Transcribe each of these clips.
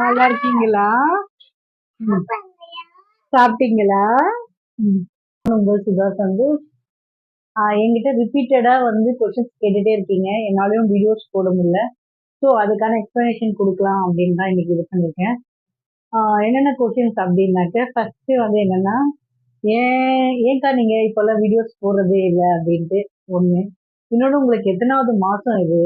நல்லா இருக்கீங்களா? சாப்பிட்டீங்களா? ரொம்ப சுதாஸ் சுதா என்கிட்ட ரிப்பீட்டடா வந்து கொஷின்ஸ் கேட்டுட்டே இருக்கீங்க. என்னாலையும் வீடியோஸ் போட முடியல. ஸோ அதுக்கான எக்ஸ்பிளனேஷன் கொடுக்கலாம் அப்படின்னு தான் இன்னைக்கு இது பண்ணியிருக்கேன் என்னென்ன கொஷின்ஸ் அப்படின்னாக்க ஃபர்ஸ்ட் வந்து என்னன்னா ஏன் ஏன்க்கா நீங்க இப்போல்லாம் வீடியோஸ் போடுறதே இல்லை அப்படின்ட்டு ஒண்ணு. இன்னொன்று உங்களுக்கு எத்தனாவது மாசம் இது?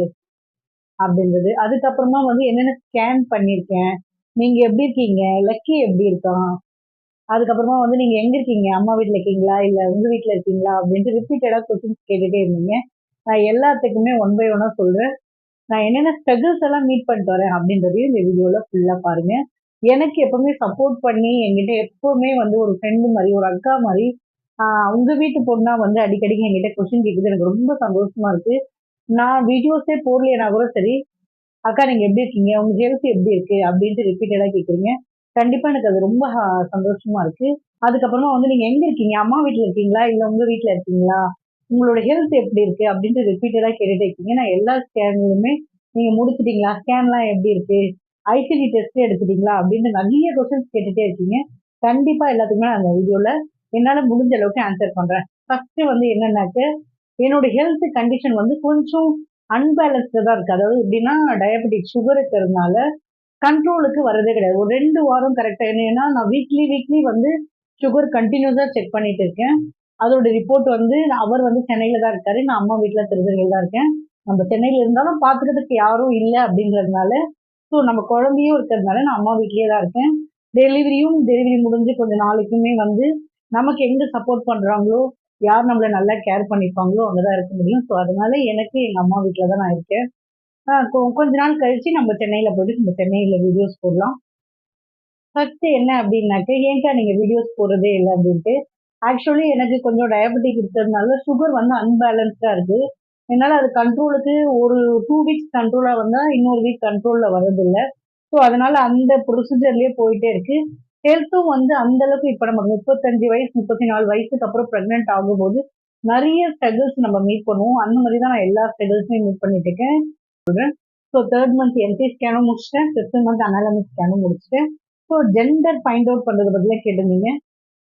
அப்படின்றது. அதுக்கப்புறமா வந்து என்னென்ன ஸ்கேன் பண்ணியிருக்கேன்? நீங்க எப்படி இருக்கீங்க? லக்கி எப்படி இருக்கான்? அதுக்கப்புறமா வந்து நீங்க எங்க இருக்கீங்க? அம்மா வீட்டில் இருக்கீங்களா? இல்ல உங்க வீட்டில் இருக்கீங்களா? அப்படின்ட்டு ரிப்பீட்டடா கொஸ்டின்ஸ் கேட்டுட்டே இருந்தீங்க. நான் எல்லாத்துக்குமே ஒன் பை ஒன்னா சொல்றேன். நான் என்னென்ன ஸ்ட்ரகிள்ஸ் எல்லாம் மீட் பண்ணிட்டு வரேன் அப்படின்றதையும் இந்த வீடியோல ஃபுல்லா பாருங்க. எனக்கு எப்பவுமே சப்போர்ட் பண்ணி என்கிட்ட எப்பவுமே வந்து ஒரு ஃப்ரெண்டு மாதிரி ஒரு அக்கா மாதிரி ஆஹ் உங்க வீட்டு பொண்ணா வந்து அடிக்கடிக்கு என்கிட்ட கொஸ்டின் கேட்குது எனக்கு ரொம்ப சந்தோஷமா இருக்கு. நான் வீடியோஸே போடலையா கூட சரி. அக்கா நீங்க எப்படி இருக்கீங்க? உங்க ஹெல்த் எப்படி இருக்கு? அப்படின்ட்டு ரிப்பீட்டடா கேக்குறீங்க. கண்டிப்பா எனக்கு அது ரொம்ப ஹா- சந்தோஷமா இருக்கு. அதுக்கப்புறமா வந்து நீங்க எங்க இருக்கீங்க? அம்மா வீட்டில் இருக்கீங்களா? இல்ல உங்க வீட்டில் இருக்கீங்களா? உங்களோட ஹெல்த் எப்படி இருக்கு? அப்படின்ட்டு ரிப்பீட்டடா கேட்டுட்டே இருக்கீங்க. நான் எல்லா ஸ்கேன்களுமே நீங்க முடிச்சிட்டீங்களா? ஸ்கேன்லாம் எப்படி இருக்கு? ஐசிடி டெஸ்ட் எடுத்துட்டீங்களா? அப்படின்னு நிறைய கொஸ்டின்ஸ் கேட்டுட்டே இருக்கீங்க. கண்டிப்பா எல்லாத்துக்குமே நான் அந்த வீடியோல என்னால முடிஞ்ச அளவுக்கு ஆன்சர் பண்றேன். ஃபர்ஸ்ட் வந்து என்னன்னாக்க என்னோட ஹெல்த் கண்டிஷன் வந்து கொஞ்சம் அன்பேலன்ஸ்டா தான் இருக்கு. அதாவது எப்படின்னா டயபெட்டிக் சுகர் இருக்கிறதுனால கண்ட்ரோலுக்கு வரதே கிடையாது. ஒரு ரெண்டு வாரம் கரெக்டாக என்னன்னா நான் வீக்லி வீக்லி வந்து சுகர் கண்டினியூஸாக செக் பண்ணிட்டு இருக்கேன். அதோட ரிப்போர்ட் வந்து அவர் வந்து சென்னையில் தான் இருக்காரு. நான் அம்மா வீட்டில் திருநெல்வேலியில தான் இருக்கேன். நம்ம சென்னையில் இருந்தாலும் பார்த்துக்கிறதுக்கு யாரும் இல்லை அப்படிங்கிறதுனால ஸோ நம்ம குழந்தையும் இருக்கிறதுனால நான் அம்மா வீட்லேயே தான் இருக்கேன். டெலிவரியும் டெலிவரி முடிஞ்சு கொஞ்சம் நாளைக்குமே வந்து நமக்கு எங்கே சப்போர்ட் பண்ணுறாங்களோ யார் நம்மள நல்லா கேர் பண்ணிப்பாங்களோ அங்கதான் இருக்க முடியும். ஸோ அதனால எனக்கு எங்க அம்மா வீட்டில் தான் நான் இருக்கேன். கொ- கொஞ்ச நாள் கழிச்சு நம்ம சென்னையில போயிட்டு நம்ம சென்னையில வீடியோஸ் போடலாம். ஃபர்ஸ்ட் என்ன அப்படின்னாக்க ஏன்க்கா நீங்க வீடியோஸ் போடுறதே இல்லை அப்படின்ட்டு. ஆக்சுவலி எனக்கு கொஞ்சம் டயபெட்டிக் இருக்கிறதுனால சுகர் வந்து அன்பேலன்ஸ்டா இருக்கு. என்னால் அது கண்ட்ரோலுக்கு ஒரு டூ வீக்ஸ் கண்ட்ரோலாக வந்தால் இன்னொரு வீக் கண்ட்ரோலில் வரதில்லை ஸோ அதனால் அந்த ப்ரொசீஜர்லேயே போயிட்டே இருக்கு. ஹெல்த்தும் வந்து அந்த அளவுக்கு இப்ப நமக்கு முப்பத்தஞ்சு வயசு முப்பத்தி நாலு வயசுக்கு அப்புறம் பிரெக்னென்ட் ஆகும்போது நிறைய ஸ்ட்ரகிள்ஸ் நம்ம மீட் பண்ணுவோம். அந்த மாதிரி தான் நான் எல்லா ஸ்ட்ரகிள்ஸையும் மீட் பண்ணிட்டு இருக்கேன். ஸோ தேர்ட் மந்த் எம்டி ஸ்கேனும் முடிச்சிட்டேன். ஃபிஃப்த் மந்த் அனாலமிக் ஸ்கேனும் முடிச்சிட்டேன். ஸோ ஜெண்டர் ஃபைண்ட் அவுட் பண்ணுறது பதிலாக கேட்டிருந்தீங்க.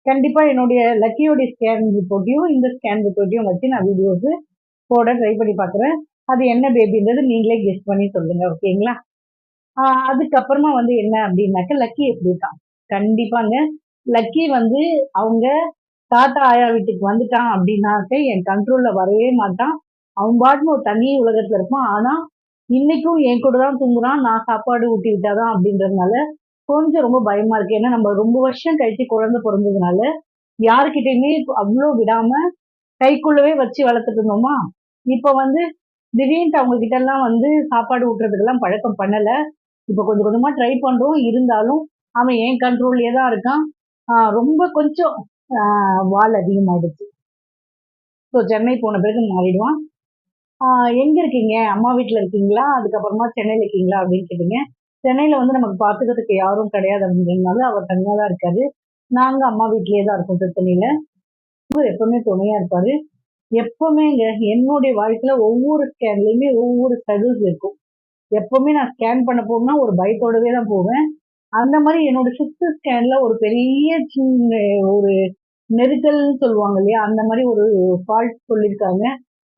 கண்டிப்பாக என்னுடைய லக்கியோடைய ஸ்கேன் ரிப்போர்ட்டையும் இந்த ஸ்கேன் ரிப்போர்ட்டையும் வச்சு நான் வீடியோஸ் போட ட்ரை பண்ணி பார்க்குறேன். அது என்ன பேபின்றது நீங்களே கெஸ்ட் பண்ணி சொல்லுங்கள் ஓகேங்களா அதுக்கப்புறமா வந்து என்ன அப்படின்னாக்க லக்கி எப்படி இருக்கான் கண்டிப்பாங்க. லக்கி வந்து அவங்க தாத்தா ஆயா வீட்டுக்கு வந்துட்டான் அப்படின்னாக்க என் கண்ட்ரோல்ல வரவே மாட்டான். அவன் பாட்டுன்னு ஒரு தனி உலகத்துல இருப்பான். ஆனா இன்னைக்கும் என் கூட தான் தூங்குறான். நான் சாப்பாடு ஊட்டி விட்டாதான் அப்படின்றதுனால கொஞ்சம் ரொம்ப பயமா இருக்கு. ஏன்னா நம்ம ரொம்ப வருஷம் கழிச்சு குழந்தை பிறந்ததுனால யாருக்கிட்டையுமே அவ்வளோ விடாம கைக்குள்ளவே வச்சு வளர்த்துட்டு இருந்தோமா? இப்ப வந்து திடீர்னு அவங்க கிட்ட எல்லாம் வந்து சாப்பாடு ஊட்டுறதுக்கெல்லாம் பழக்கம் பண்ணல. இப்ப கொஞ்சம் கொஞ்சமா ட்ரை பண்றோம். இருந்தாலும் அவன் என் கண்ட்ரோல்லே தான் இருக்கான். ரொம்ப கொஞ்சம் வால் அதிகமாயிடுச்சு. ஸோ சென்னை போன பிறகு மாறிடுவான். எங்கே இருக்கீங்க? அம்மா வீட்டில் இருக்கீங்களா? அதுக்கப்புறமா சென்னையில் இருக்கீங்களா? அப்படின்னு கேட்டீங்க. சென்னையில் வந்து நமக்கு பார்த்துக்கிறதுக்கு யாரும் கிடையாது அப்படின்றதுனால அவர் தனியாக தான் இருக்காரு. நாங்கள் அம்மா வீட்லேயே தான் இருக்கோம் திருத்தணியில். இவர் எப்பவுமே துணையாக இருப்பார். எப்பவுமே என்னுடைய வாழ்க்கையில் ஒவ்வொரு ஸ்கேன்லேயுமே ஒவ்வொரு ஸ்ட்ரகிள்ஸ் இருக்கும். எப்பவுமே நான் ஸ்கேன் பண்ண போகணும்னா ஒரு பயத்தோடவே தான் போவேன். அந்த மாதிரி என்னோட ஃபிஃப்த் ஸ்கேன்ல ஒரு பெரிய சின்ன ஒரு நெருக்கல்னு சொல்லுவாங்க இல்லையா? அந்த மாதிரி ஒரு ஃபால்ட் சொல்லியிருக்காங்க.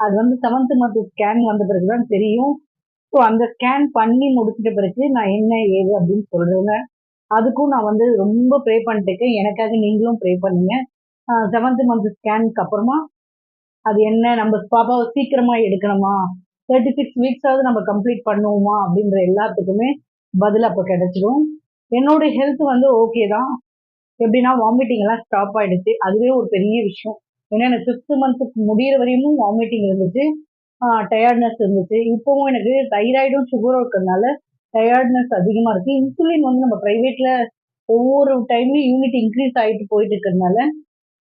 அது வந்து செவன்த் மந்த் ஸ்கேன் வந்த பிறகுதான் தெரியும். ஸோ அந்த ஸ்கேன் பண்ணி முடிச்சிட்ட பிறகு நான் என்ன ஏது அப்படின்னு சொல்றேங்க. அதுக்கும் நான் வந்து ரொம்ப ப்ரே பண்ணிட்டு இருக்கேன். எனக்காக நீங்களும் ப்ரே பண்ணுங்க. செவன்த் மந்த் ஸ்கேனுக்கு அப்புறமா அது என்ன? நம்ம பாப்பாவை சீக்கிரமா எடுக்கணுமா? தேர்ட்டி சிக்ஸ் வீக்ஸாவது நம்ம கம்ப்ளீட் பண்ணுவோமா? அப்படின்ற எல்லாத்துக்குமே பதில் அப்போ கிடைச்சிடும் என்னோட ஹெல்த் வந்து ஓகே தான். எப்படின்னா வாமிட்டிங் எல்லாம் ஸ்டாப் ஆயிடுச்சு. அதுவே ஒரு பெரிய விஷயம். ஏன்னா எனக்கு ஃபிஃப்த் மந்த்துக்கு முடிகிற வரையும் வாமிட்டிங் இருந்துச்சு. டயர்ட்னஸ் இருந்துச்சு. இப்போவும் எனக்கு தைராய்டும் சுகரும் இருக்கிறதுனால டயர்ட்னஸ் அதிகமாக இருக்குது இன்சுலின் வந்து நம்ம ப்ரைவேட்டில் ஒவ்வொரு டைம்லையும் யூனிட் இன்க்ரீஸ் ஆகிட்டு போயிட்டு இருக்கிறதுனால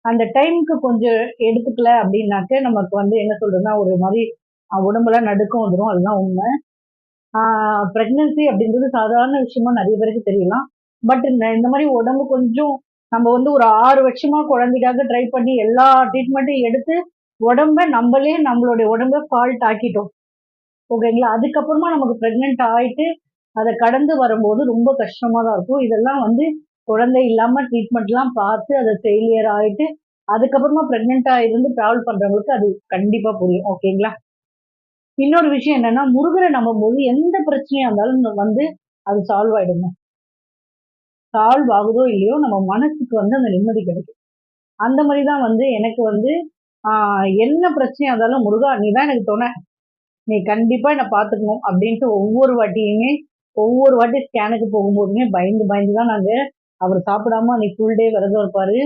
அந்த டைம்க்கு கொஞ்சம் எடுத்துக்கல அப்படின்னாக்க நமக்கு வந்து என்ன சொல்றதுன்னா ஒரு மாதிரி உடம்புலாம் நடுக்கம் வந்துடும் அதுதான் உண்மை. ப்ரெக்னன்சி அப்படின்றது சாதாரண விஷயமா நிறைய பேருக்கு தெரியலாம். பட் இந்த இந்த மாதிரி உடம்பு கொஞ்சம் நம்ம வந்து ஒரு ஆறு வருஷமா குழந்தைக்காக ட்ரை பண்ணி எல்லா ட்ரீட்மெண்ட்டையும் எடுத்து உடம்ப நம்மளே நம்மளுடைய உடம்ப ஃபால்ட் ஆக்கிட்டோம். ஓகேங்களா அதுக்கப்புறமா நமக்கு ப்ரெக்னென்ட் ஆயிட்டு அதை கடந்து வரும்போது ரொம்ப கஷ்டமா தான் இருக்கும். இதெல்லாம் வந்து குழந்தை இல்லாம ட்ரீட்மெண்ட்லாம் பார்த்து அதை ஃபெயிலியர் ஆயிட்டு அதுக்கப்புறமா ப்ரெக்னெண்டா இருந்து டிராவல் பண்றவங்களுக்கு அது கண்டிப்பா புரியும். ஓகேங்களா இன்னொரு விஷயம் என்னன்னா முருகரை நம்பும்போது எந்த பிரச்சனையா இருந்தாலும் வந்து அது சால்வ் ஆயிடுங்க. சால்வ் ஆகுதோ இல்லையோ நம்ம மனசுக்கு வந்து அந்த நிம்மதி கிடைக்கும். அந்த மாதிரி தான் வந்து எனக்கு வந்து என்ன பிரச்சனையா இருந்தாலும் முருகா நீ தான் எனக்கு துணை. நீ கண்டிப்பா என்னை பார்த்துக்கணும் அப்படின்ட்டு ஒவ்வொரு வாட்டியுமே ஒவ்வொரு வாட்டி ஸ்கேனுக்கு போகும்போதுமே பயந்து பயந்து தான் நாங்கள் அவர் சாப்பிடாம நீ ஃபுல் டே விரதம் இருப்பாரு.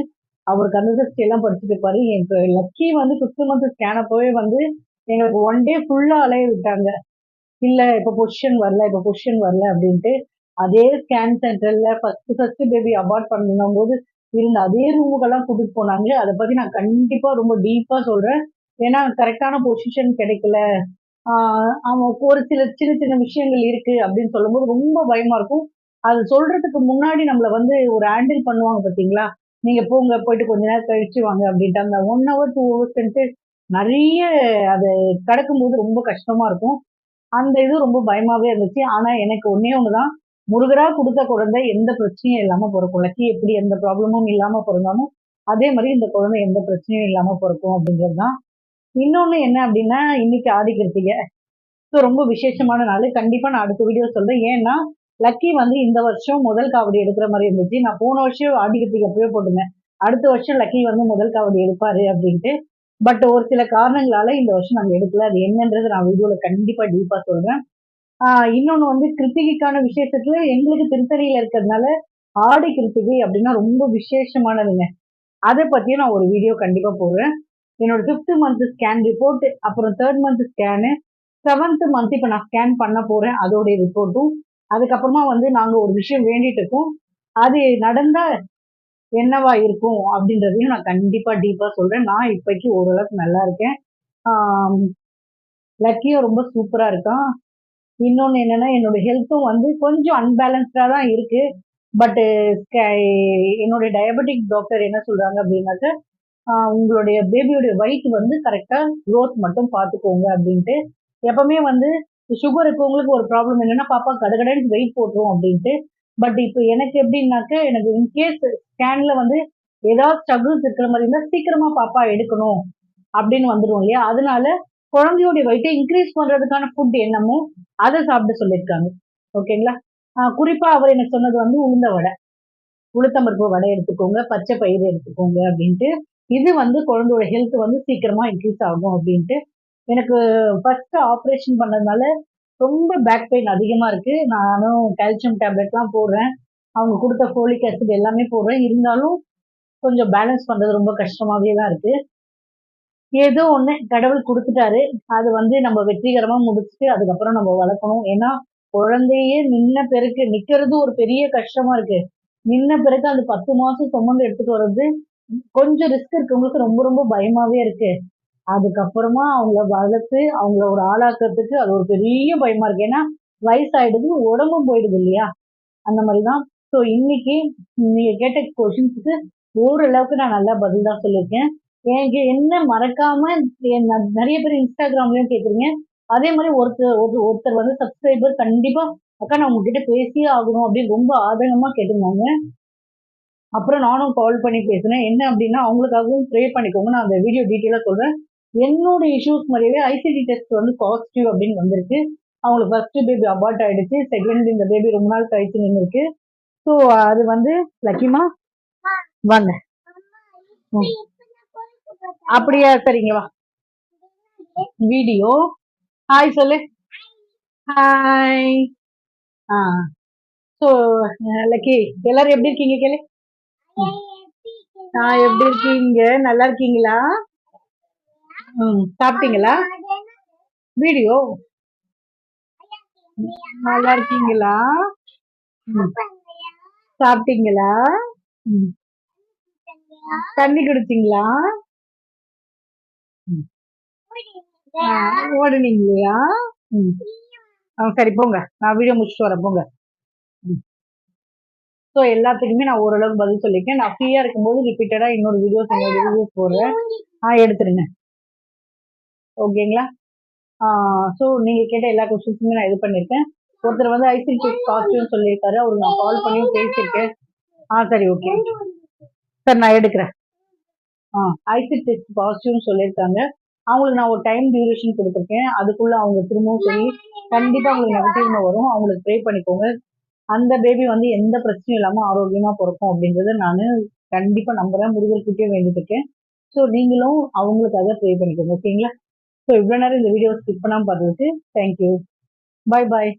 அவர் கந்தசஷ்டி எல்லாம் படிச்சுட்டு இருப்பாரு. எனக்கு லக்கி வந்து ஃபிஃப்த் மந்த் ஸ்கேன் அப்பவே வந்து எங்களுக்கு ஒன் டே ஃபுல்லா அலைய விட்டாங்க. இல்ல இப்ப பொசிஷன் வரல இப்ப பொசிஷன் வரல அப்படின்ட்டு அதே ஸ்கேன் சென்டர்ல ஃபர்ஸ்ட் ஃபர்ஸ்ட் பேபி அவார்ட் பண்ணும் போது இருந்த அதே ரூமுக்கெல்லாம் கூட்டிட்டு போனாங்க. அதை பத்தி நான் கண்டிப்பா ரொம்ப டீப்பா சொல்றேன். ஏன்னா கரெக்டான பொசிஷன் கிடைக்கல. ஆஹ் அவன் ஒரு சில சின்ன சின்ன விஷயங்கள் இருக்கு அப்படின்னு சொல்லும்போது ரொம்ப பயமா இருக்கும். அது சொல்றதுக்கு முன்னாடி நம்மள வந்து ஒரு ஹேண்டில் பண்ணுவாங்க பாத்தீங்களா? நீங்க போங்க போயிட்டு கொஞ்ச நேரம் கழிச்சு வாங்க அப்படின்ட்டு அந்த ஒன் ஹவர் டூ ஹவர்ஸ் நிறைய அது கடக்கும்போது ரொம்ப கஷ்டமா இருக்கும். அந்த இது ரொம்ப பயமாவே இருந்துச்சு. ஆனா எனக்கு ஒன்னே ஒண்ணுதான். முருகரா கொடுத்த குழந்தை எந்த பிரச்சனையும் இல்லாம பிறக்கும். லக்கி எப்படி எந்த ப்ராப்ளமும் இல்லாம பிறந்தாலும் அதே மாதிரி இந்த குழந்தை எந்த பிரச்சனையும் இல்லாம பிறக்கும் அப்படிங்கிறது தான் இன்னொன்னு என்ன அப்படின்னா இன்னைக்கு ஆதி கிருத்திகை. ஸோ ரொம்ப விசேஷமான நாள். கண்டிப்பா நான் அடுத்த வீடியோ சொல்றேன். ஏன்னா லக்கி வந்து இந்த வருஷம் முதல் காவடி எடுக்கிற மாதிரி இருந்துச்சு. நான் போன வருஷம் ஆடி கிருத்திகை அப்பவே போட்டுருந்தேன். அடுத்த வருஷம் லக்கி வந்து முதல் காவடி எடுப்பாரு அப்படின்ட்டு. பட் ஒரு சில காரணங்களால இந்த வருஷம் நாங்க எடுக்கல. அது என்னன்றது நான் வீடியோல கண்டிப்பா டீப்பா சொல்றேன். இன்னொன்று இன்னொன்னு வந்து கிருத்திகைக்கான விசேஷத்துல எங்களுக்கு திருத்தணியில இருக்கிறதுனால ஆடி கிருத்திகை அப்படின்னா ரொம்ப விசேஷமானதுங்க. அதை பத்தியும் நான் ஒரு வீடியோ கண்டிப்பா போடுறேன். என்னோட ஃபிஃப்த் மந்த் ஸ்கேன் ரிப்போர்ட் அப்புறம் third month scan seventh month இப்போ நான் ஸ்கேன் பண்ண போறேன் அதோடைய ரிப்போர்ட்டும் அதுக்கப்புறமா வந்து நாங்க ஒரு விஷயம் வேண்டிட்டு இருக்கோம். அது நடந்தா என்னவா இருக்கும் அப்படின்றதையும் நான் கண்டிப்பா டீப்பா சொல்றேன். நான் இப்போக்கி ஓரளவுக்கு நல்லா இருக்கேன். லக்கியும் ரொம்ப சூப்பரா இருக்கான் இன்னொன்னு என்னன்னா என்னோட ஹெல்த்தும் வந்து கொஞ்சம் அன்பேலன்ஸ்டா தான் இருக்கு. பட்டு என்னோட டயபெட்டிக் டாக்டர் என்ன சொல்றாங்க அப்படின்னாக்க உங்களுடைய பேபியுடைய வெயிட் வந்து கரெக்டா க்ரோத் மட்டும் பார்த்துக்கோங்க அப்படின்ட்டு. எப்பவுமே வந்து சுகர் இருக்கவங்களுக்கு ஒரு ப்ராப்ளம் என்னன்னா பாப்பா கடகடன்னு வெயிட் போட்டுரும் அப்படின்ட்டு. பட் இப்போ எனக்கு எப்படின்னாக்க எனக்கு இன்கேஸ் ஸ்கேன்ல வந்து ஏதாவது ஸ்ட்ரகிள்ஸ் இருக்கிற மாதிரி இருந்தால் சீக்கிரமா பாப்பா எடுக்கணும் அப்படின்னு வந்துடும் இல்லையா? அதனால குழந்தையோட வயிற்றை இன்க்ரீஸ் பண்றதுக்கான ஃபுட் என்னமோ அதை சாப்பிட சொல்லியிருக்காங்க. ஓகேங்களா ஆஹ் குறிப்பா அவர் எனக்கு சொன்னது வந்து உளுந்த வடை. உளுத்தம்பருப்பு வடை எடுத்துக்கோங்க பச்சை பயிறு எடுத்துக்கோங்க அப்படின்ட்டு. இது வந்து குழந்தையோட ஹெல்த் வந்து சீக்கிரமா இன்க்ரீஸ் ஆகும் அப்படின்ட்டு. எனக்கு ஃபர்ஸ்ட் ஆப்ரேஷன் பண்ணதுனால ரொம்ப பேக் பெயின் அதிகமா இருக்கு. நானும் கால்சியம் டேப்லெட்லாம் போடுறேன். அவங்க கொடுத்த ஃபோலிக் ஆசிட் எல்லாமே போடுறேன். இருந்தாலும் கொஞ்சம் பேலன்ஸ் பண்றது ரொம்ப கஷ்டமாவே தான் இருக்கு. ஏதோ ஒன்று கடவுள் கொடுத்துட்டாரு. அது வந்து நம்ம வெற்றிகரமாக முடிச்சுட்டு அதுக்கப்புறம் நம்ம வளர்க்கணும். ஏன்னா குழந்தையே நின்ன பிறகு நிற்கிறது ஒரு பெரிய கஷ்டமா இருக்கு. நின்ன பிறகு அந்த பத்து மாதம் சுமந்து எடுத்துட்டு வர்றது கொஞ்சம் ரிஸ்க் இருக்கவங்களுக்கு ரொம்ப ரொம்ப பயமாவே இருக்கு. அதுக்கப்புறமா அவங்கள வளர்த்து அவங்கள ஒரு ஆளாக்குறதுக்கு அது ஒரு பெரிய பயமா இருக்கு. ஏன்னா வயசாயிடுது உடம்பும் போயிடுது இல்லையா? அந்த மாதிரிதான். ஸோ இன்னைக்கு நீங்க கேட்ட கொஷின்ஸுக்கு ஓரளவுக்கு நான் நல்லா பதில் தான் சொல்லியிருக்கேன். எனக்கு என்ன மறக்காம ந- நிறைய பேர் இன்ஸ்டாகிராம்லயும் கேக்குறீங்க. அதே மாதிரி ஒருத்தர் ஒருத்தர் வந்து சப்ஸ்கிரைபர் கண்டிப்பா அக்கா நான் உங்ககிட்ட பேசியே ஆகணும் அப்படின்னு ரொம்ப ஆதங்கமா கேட்டிருந்தாங்க. அப்புறம் நானும் கால் பண்ணி பேசினேன். என்ன அப்படின்னா அவங்களுக்காகவும் ப்ரே பண்ணிக்கோங்க. நான் அந்த வீடியோ டீட்டெயிலாக சொல்றேன். என்னோட இஷ்யூஸ் மாதிரியே ஐசிடி டெஸ்ட் வந்து பாசிட்டிவ் அப்படின்னு வந்திருக்கு. அவங்களுக்கு ஃபர்ஸ்ட் பேபி அபார்ட் ஆயிடுச்சு. செகண்ட் இந்த பேபி ரொம்ப நாள் கழிச்சு நின்றுருக்கு ஸோ அது வந்து லக்கிமா? வாங்க. ம். அப்படியா? சரிங்க வா. வீடியோ. ஹாய் சொல்லு. ஹாய் ஆ. ஸோ லக்கி எல்லாரும் எப்படி இருக்கீங்க கேளு. ஆ எப்படி இருக்கீங்க? நல்லா இருக்கீங்களா? ம் சாப்பிட்டீங்களா? வீடியோ? நல்லா இருக்கீங்களா? ம். சாப்பிட்டீங்களா? ம். தண்ணி குடிச்சிங்களா? ம். ஆ, ஓடுனீங்களா ம். ஆ சரி போங்க. நான் வீடியோ முடிச்சுட்டு வரேன். போங்க. ம். ஸோ எல்லாத்துக்குமே நான் ஓரளவுக்கு பதில் சொல்லியிருக்கேன். நான் ஃப்ரீயாக இருக்கும்போது ரிப்பீட்டடாக இன்னொரு வீடியோஸ் இன்னொரு வீடியோஸ் போடுறேன். ஆ எடுத்துருங்க. ஓகேங்களா ஸோ நீங்கள் கேட்ட எல்லா கொஸ்டின்ஸுமே நான் இது பண்ணியிருக்கேன் ஒருத்தர் வந்து ஐசிங் டெஸ்ட் காஸ்ட்யூம் சொல்லியிருக்காரு. அவருக்கு நான் கால் பண்ணியும் பேசியிருக்கேன். ஆ சரி ஓகே சார் நான் எடுக்கிறேன். ஆ ஐசில் டெஸ்ட் பாசிட்டிவ்னு சொல்லியிருக்காங்க. அவங்களுக்கு நான் ஒரு டைம் டியூரேஷன் கொடுத்துருக்கேன். அதுக்குள்ள அவங்க திரும்பவும் சொல்லி கண்டிப்பா உங்களுக்கு நெகட்டிவ்னு வரும். அவங்களுக்கு ப்ரே பண்ணிக்கோங்க. அந்த பேபி வந்து எந்த பிரச்சனையும் இல்லாம ஆரோக்கியமா பிறக்கும் அப்படின்றத நான் கண்டிப்பா நம்புறேன். முருகர்கிட்டயே வேண்டிட்டு இருக்கேன். ஸோ நீங்களும் அவங்களுக்காக ப்ரே பண்ணிக்கோங்க. ஓகேங்களா ஸோ இவ்வளோ நேரம் இந்த வீடியோ ஸ்கிப் பண்ணாமல் பார்த்ததுக்கு தேங்க்யூ பாய் பாய்